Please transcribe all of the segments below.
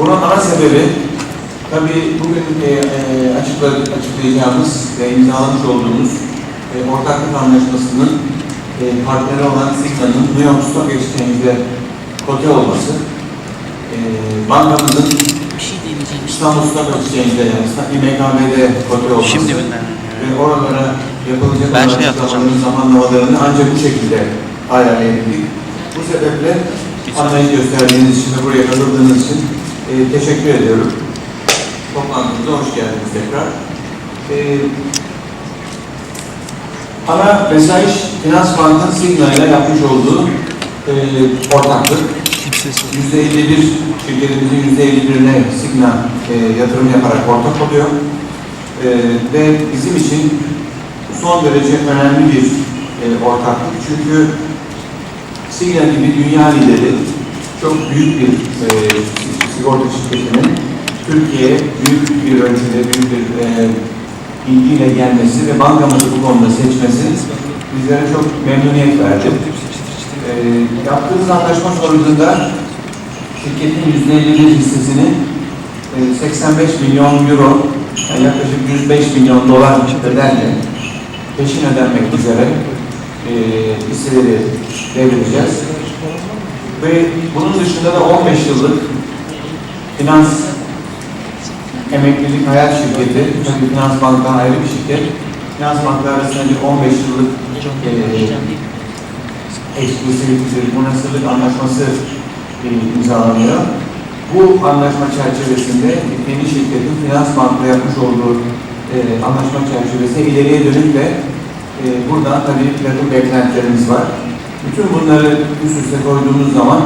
Bunun ana sebebi tabii bugün e, e, açıkladık, açıklayacağımız ve imzalamış olduğumuz e, ortaklık anlaşmasının e, partneri olan Signa'nın New York Stock Exchange'de kote olması, e, bankamızın. İstanbul Stock Exchange'de yani İMKB'de kote olması Şimdi ve oralara yapılacak Ben şey yapacağım. zamanlamalarını ancak bu şekilde ayarlayabildik. Bu sebeple anlayış gösterdiğiniz için ve buraya katıldığınız için e, teşekkür ediyorum. Toplantımıza hoş geldiniz tekrar. E, ana mesaj Finans Bank'ın Signa ile yapmış olduğu e, ortaklık. %51 şirketimizin %51'ine Signa e, yatırım yaparak ortak oluyor. E, ve bizim için son derece önemli bir e, ortaklık. Çünkü Signa gibi dünya lideri çok büyük bir e, sigorta şirketinin Türkiye'ye büyük bir ölçüde büyük bir e, ilgiyle gelmesi ve bankamızı bu konuda seçmesi bizlere çok memnuniyet verdi. E, yaptığımız anlaşma sonucunda şirketin %51 hissesini e, 85 milyon euro, yani yaklaşık 105 milyon dolar bedelle peşin ödenmek üzere e, hisseleri devredeceğiz. Ve bunun dışında da 15 yıllık finans emeklilik hayat şirketi, tabii Finans Bank'tan ayrı bir şirket. Finans Bank'la arasında bir 15 yıllık e, eksklusivlik, münasırlık anlaşması e, imzalanıyor. Bu anlaşma çerçevesinde yeni şirketin Finans Bank'la yapmış olduğu e, anlaşma çerçevesinde ileriye dönük de e, buradan tabii bir takım beklentilerimiz var. Bütün bunları üst üste koyduğumuz zaman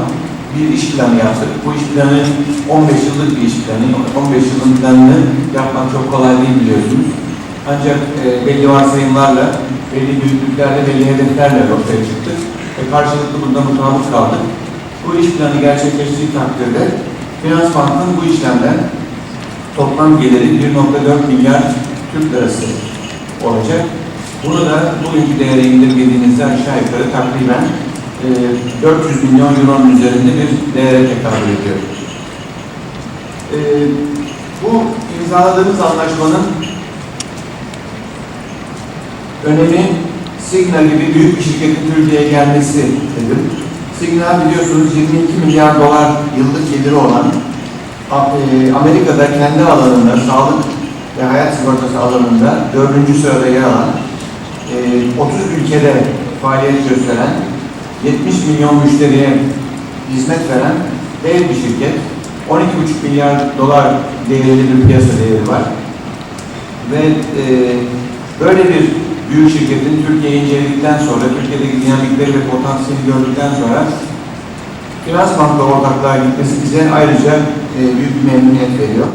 bir iş planı yaptık. Bu iş planı 15 yıllık bir iş planı. 15 yılın planını yapmak çok kolay değil biliyorsunuz. Ancak e, belli varsayımlarla, belli büyüklüklerle, belli hedeflerle ortaya çıktık. Ve karşılıklı bunda mutabık kaldık. Bu iş planı gerçekleştiği takdirde Finans Bank'ın bu işlemden toplam geliri 1.4 milyar Türk lirası olacak. Bunu da bugünkü değere indirgediğinizde aşağı yukarı takriben e, 400 milyon euronun üzerinde bir değere tekabül ediyor. E, bu imzaladığımız anlaşmanın önemi Signa gibi büyük bir şirketin Türkiye'ye gelmesi dedim. Signa biliyorsunuz 22 milyar dolar yıllık geliri olan e, Amerika'da kendi alanında sağlık ve hayat sigortası alanında dördüncü sırada yer alan e, 30 ülkede faaliyet gösteren 70 milyon müşteriye hizmet veren dev bir şirket. 12,5 milyar dolar değerli bir piyasa değeri var. Ve e, böyle bir büyük şirketin Türkiye'yi inceledikten sonra, Türkiye'deki dinamikleri ve potansiyeli gördükten sonra Finans Bank'la ortaklığa gitmesi bize ayrıca e, büyük bir memnuniyet veriyor.